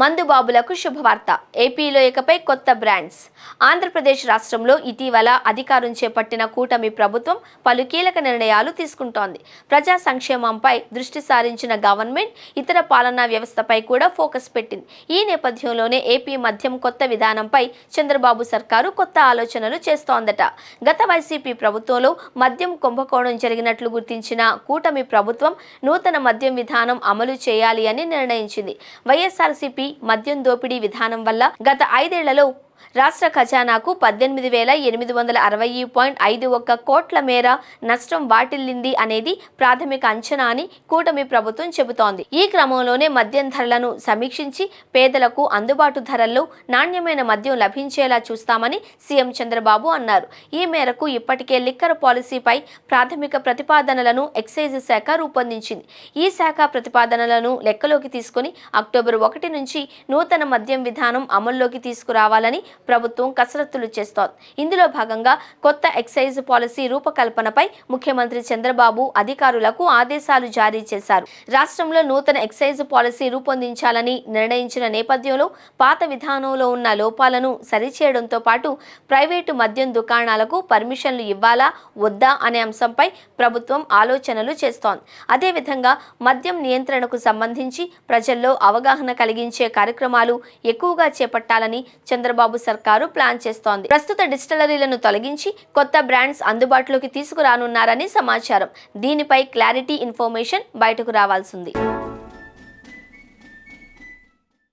మందుబాబులకు శుభవార్త. ఏపీలో ఇకపై కొత్త బ్రాండ్స్. ఆంధ్రప్రదేశ్ రాష్ట్రంలో ఇటీవల అధికారం చేపట్టిన కూటమి ప్రభుత్వం పలు కీలక నిర్ణయాలు తీసుకుంటోంది. ప్రజా సంక్షేమంపై దృష్టి సారించిన గవర్నమెంట్ ఇతర పాలనా వ్యవస్థపై కూడా ఫోకస్ పెట్టింది. ఈ నేపథ్యంలోనే ఏపీ మద్యం కొత్త విధానంపై చంద్రబాబు సర్కారు కొత్త ఆలోచనలు చేస్తోందట. గత వైసీపీ ప్రభుత్వంలో మద్యం కుంభకోణం జరిగినట్లు గుర్తించిన కూటమి ప్రభుత్వం నూతన మద్యం విధానం అమలు చేయాలి అని నిర్ణయించింది. వైఎస్ఆర్సీపీ మద్యం దోపిడీ విధానం వల్ల గత ఐదేళ్ళలో రాష్ట్ర ఖజానాకు పద్దెనిమిది వేల ఎనిమిది వందల అరవై పాయింట్ ఐదు ఒక్క కోట్ల మేర నష్టం వాటిల్లింది అనేది ప్రాథమిక అంచనా అని కూటమి ప్రభుత్వం చెబుతోంది. ఈ క్రమంలోనే మద్యం ధరలను సమీక్షించి పేదలకు అందుబాటు ధరల్లో నాణ్యమైన మద్యం లభించేలా చూస్తామని సీఎం చంద్రబాబు అన్నారు. ఈ మేరకు ఇప్పటికే లిక్కర్ పాలసీపై ప్రాథమిక ప్రతిపాదనలను ఎక్సైజ్ శాఖ రూపొందించింది. ఈ శాఖ ప్రతిపాదనలను లెక్కలోకి తీసుకుని అక్టోబర్ ఒకటి నుంచి నూతన మద్యం విధానం అమల్లోకి తీసుకురావాలని ప్రభుత్వం కసరత్తులు చేస్తోంది. ఇందులో భాగంగా కొత్త ఎక్సైజ్ పాలసీ రూపకల్పనపై ముఖ్యమంత్రి చంద్రబాబు అధికారులకు ఆదేశాలు జారీ చేశారు. రాష్ట్రంలో నూతన ఎక్సైజ్ పాలసీ రూపొందించాలని నిర్ణయించిన నేపథ్యంలో పాత విధానంలో ఉన్న లోపాలను సరిచేయడంతో పాటు ప్రైవేటు మద్యం దుకాణాలకు పర్మిషన్లు ఇవ్వాలా వద్దా అనే అంశంపై ప్రభుత్వం ఆలోచనలు చేస్తోంది. అదేవిధంగా మద్యం నియంత్రణకు సంబంధించి ప్రజల్లో అవగాహన కలిగించే కార్యక్రమాలు ఎక్కువగా చేపట్టాలని చంద్రబాబు సర్కారు ప్లాన్ చేస్తోంది. ప్రస్తుత డిస్టిలరీలను తొలగించి కొత్త బ్రాండ్స్ అందుబాటులోకి తీసుకురానున్నారని సమాచారం. దీనిపై క్లారిటీ ఇన్ఫర్మేషన్ బయటకు రావాల్సింది.